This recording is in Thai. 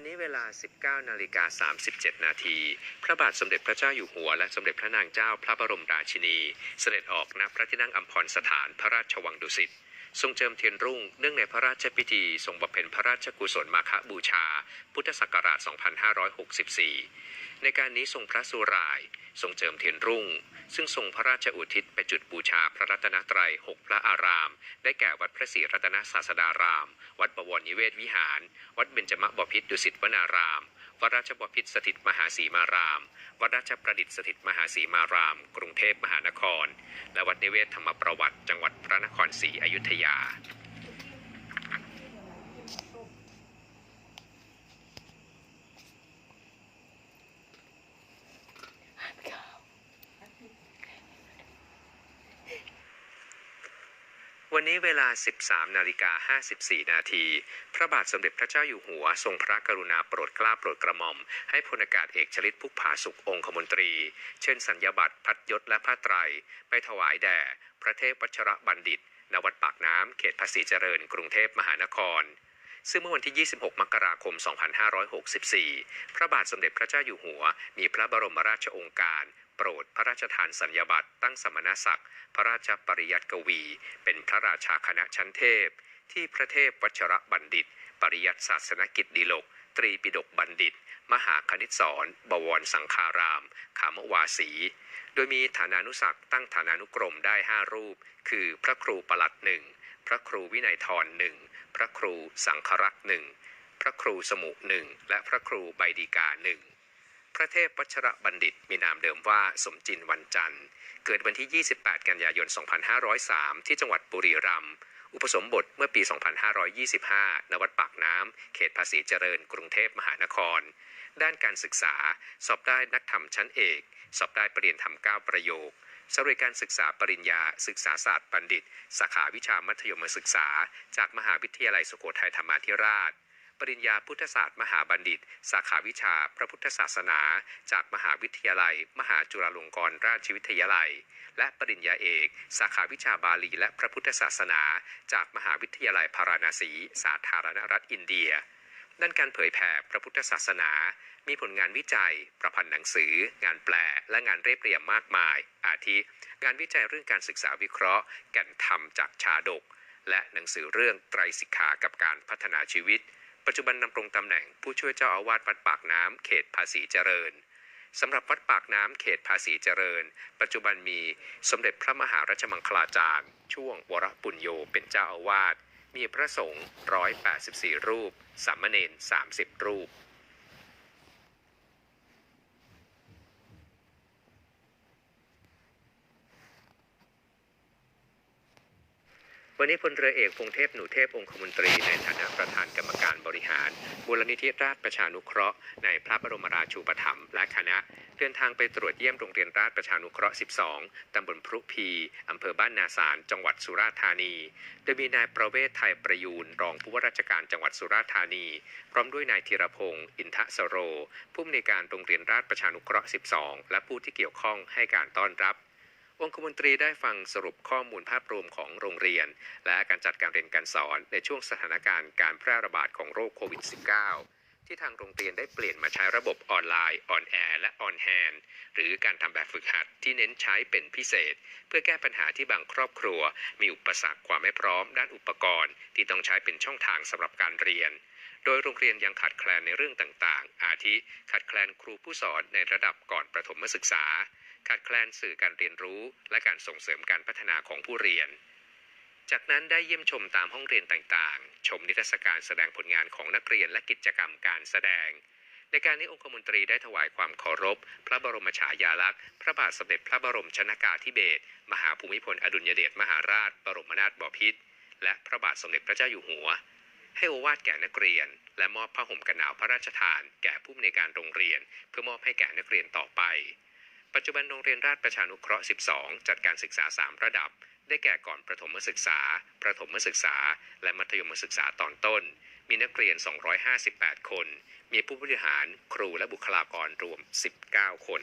วันนี้เวลา 19 นาฬิกา 37 นาที พระบาทสมเด็จพระเจ้าอยู่หัวและสมเด็จพระนางเจ้าพระบรมราชินี เสด็จออกณพระที่นั่งอัมพรสถานพระราชวังดุสิต ทรงเจิมเทียนรุ่งเนื่องในพระราชพิธี ทรงบำเพ็ญพระราชกุศลมาฆบูชา พุทธศักราช 2564 ในการนี้ทรงพระสุราย ทรงเจิมเทียนรุ่ง ซึ่งทรงพระราชอุทิศไปจุดบูชาพระรัตนตรัยหกพระอาราม ได้แก่วัดพระศรีรัตนศาสดาราม วัดบวรนิเวศวิหาร วัดเบญจมบพิตรดุสิตวนาราม วัดราชบพิตรสถิตมหาสีมาราม วัดราชประดิษฐ์สถิตมหาสีมาราม กรุงเทพมหานคร และวัดนิเวศธรรมประวัติ จังหวัดพระนครศรีอยุธยา วันนี้เวลา 13นาฬิกา54 นาที พระบาทสมเด็จพระเจ้าอยู่หัว ทรงพระกรุณาโปรดเกล้าโปรดกระหม่อม ให้พลอากาศเอกชลิตพุกผาสุของคมนตรี เช่นสัญญาบัตรพัดยศและผ้าไตร ไปถวายแด่ พระเทพวัชรบัณฑิต ณ วัดปากน้ำ เขตภาษีเจริญ กรุงเทพมหานคร ซึ่งเมื่อวันที่ 26 มกราคม 2564 พระบาทสมเด็จพระเจ้าอยู่หัว มีพระบรมราชโองการ โปรดพระราชทานสัญญาบัตรตั้งสมณศักดิ์ พระราชปริยัติกวี เป็นพระราชาคณะชั้นเทพ ที่พระเทพวัชรบัณฑิต ปริยัติศาสนกิจดีลกตรีปิฎกบัณฑิต มหาคณิตศร บวรสังฆาราม ขามวาสี โดยมีฐานานุศักดิ์ตั้งฐานานุกรมได้ 5 รูป คือพระครูประหลัดหนึ่ง พระครูวินัยทรหนึ่งพระครูสังครักษ์หนึ่งพระครูสมุหนึ่งและพระครูใบดีกาหนึ่งพระเทพวัชระบัณฑิตมีนามเดิมว่าสมจินวันจันทร์ เกิดวันที่ 28 กันยายน 2503 ที่จังหวัดบุรีรัมย์อุปสมบทเมื่อปี 2525 ณ วัดปากน้ำ เขตภาษีเจริญ กรุงเทพมหานคร ด้านการศึกษา สอบได้นักธรรมชั้นเอก สอบได้ปรริญญาธรรม9ประโยค สำเร็จการศึกษาปริญญา ศึกษาศาสตร์บัณฑิต สาขาวิชามัธยมศึกษา จากมหาวิทยาลัยสุโขทัยธรรมาธิราช ปริญญาพุทธศาสตร์มหาบัณฑิต สาขาวิชาพระพุทธศาสนา จากมหาวิทยาลัย มหาจุฬาลงกรณราชวิทยาลัย และปริญญาเอก สาขาวิชาบาลีและพระพุทธศาสนา จากมหาวิทยาลัยพาราณสี สาธารณรัฐอินเดีย ด้านการเผยแผ่พระพุทธศาสนา มีผลงานวิจัย ประพันธ์หนังสือ งานแปล และงานเรียบเรียงมากมาย อาทิ งานวิจัยเรื่องการศึกษาวิเคราะห์ แก่นธรรมจากชาดก และหนังสือเรื่องไตรสิกขากับการพัฒนาชีวิต ปัจจุบันดำรงตำแหน่งผู้ช่วยเจ้าอาวาสวัดปากน้ำเขตภาษีเจริญสำหรับวัดปากน้ำเขตภาษีเจริญ ปัจจุบันมีสมเด็จพระมหารัชมังคลาจารย์ ช่วงวรปุญโยเป็นเจ้าอาวาส มีพระสงฆ์184 รูปสามเณร30 รูป วันนี้พลเรือเอกพงเทพหนูเทพองคมนตรีในฐานะประธานกรรมการบริหารมูลนิธิราชประชานุเคราะห์ในพระบรมราชูปถัมภ์และคณะ เดินทางไปตรวจเยี่ยมโรงเรียนราชประชานุเคราะห์ 12 ตำบลพรุพีอำเภอบ้านนาสาร จังหวัดสุราษฎร์ธานี โดยมีนายประเวศไทยประยูนรองผู้ว่าราชการจังหวัดสุราษฎร์ธานี พร้อมด้วยนายธีรพงศ์อินทสโร ผู้อำนวยการโรงเรียนราชประชานุเคราะห์ 12 และผู้ที่เกี่ยวข้องให้การต้อนรับ องคมนตรีได้ฟังสรุปข้อมูลภาพรวมของโรงเรียน และการจัดการเรียนการสอนในช่วงสถานการณ์การแพร่ระบาดของโรคโควิด -19 ที่ทางโรงเรียนได้เปลี่ยนมาใช้ระบบออนไลน์ออนแอร์และออนแฮนหรือการทำแบบฝึกหัดที่เน้นใช้เป็นพิเศษ เพื่อแก้ปัญหาที่บางครอบครัว มีอุปสรรคความไม่พร้อมด้านอุปกรณ์ ที่ต้องใช้เป็นช่องทางสำหรับการเรียน ดยโรงเรียนยังขาดแคลนในเรื่องต่างๆ อาทิขาดแคลนครูผู้สอนในระดับก่อนประถมศึกษา ขาดแคลนสื่อการเรียนรู้ และการส่งเสริมการพัฒนาของผู้เรียน จากนั้นได้เยี่ยมชมตามห้องเรียนต่างๆ ชมนิทรรศการแสดงผลงานของนักเรียนและกิจกรรมการแสดง ในการนี้องคมนตรีได้ถวายความเคารพ พระบรมฉายาลักษณ์ พระบาทสมเด็จพระบรมชนากาธิเบศรมหาภูมิพลอดุลยเดชมหาราช บรมนาถบพิตรและพระบาทสมเด็จพระเจ้าอยู่หัว ให้โอวาทแก่นักเรียน และมอบผ้าห่มกันหนาวพระราชทาน แก่ผู้อำนวยการโรงเรียน เพื่อมอบให้แก่นักเรียนต่อไป ปัจจุบันโรงเรียนราชประชานุเคราะห์ 12 จัดการศึกษา 3 ระดับ ได้แก่ก่อนประถมศึกษา ประถมศึกษา และมัธยมศึกษาตอนต้น มีนักเรียน 258 คน มีผู้บริหาร ครูและบุคลากรรวม 19 คน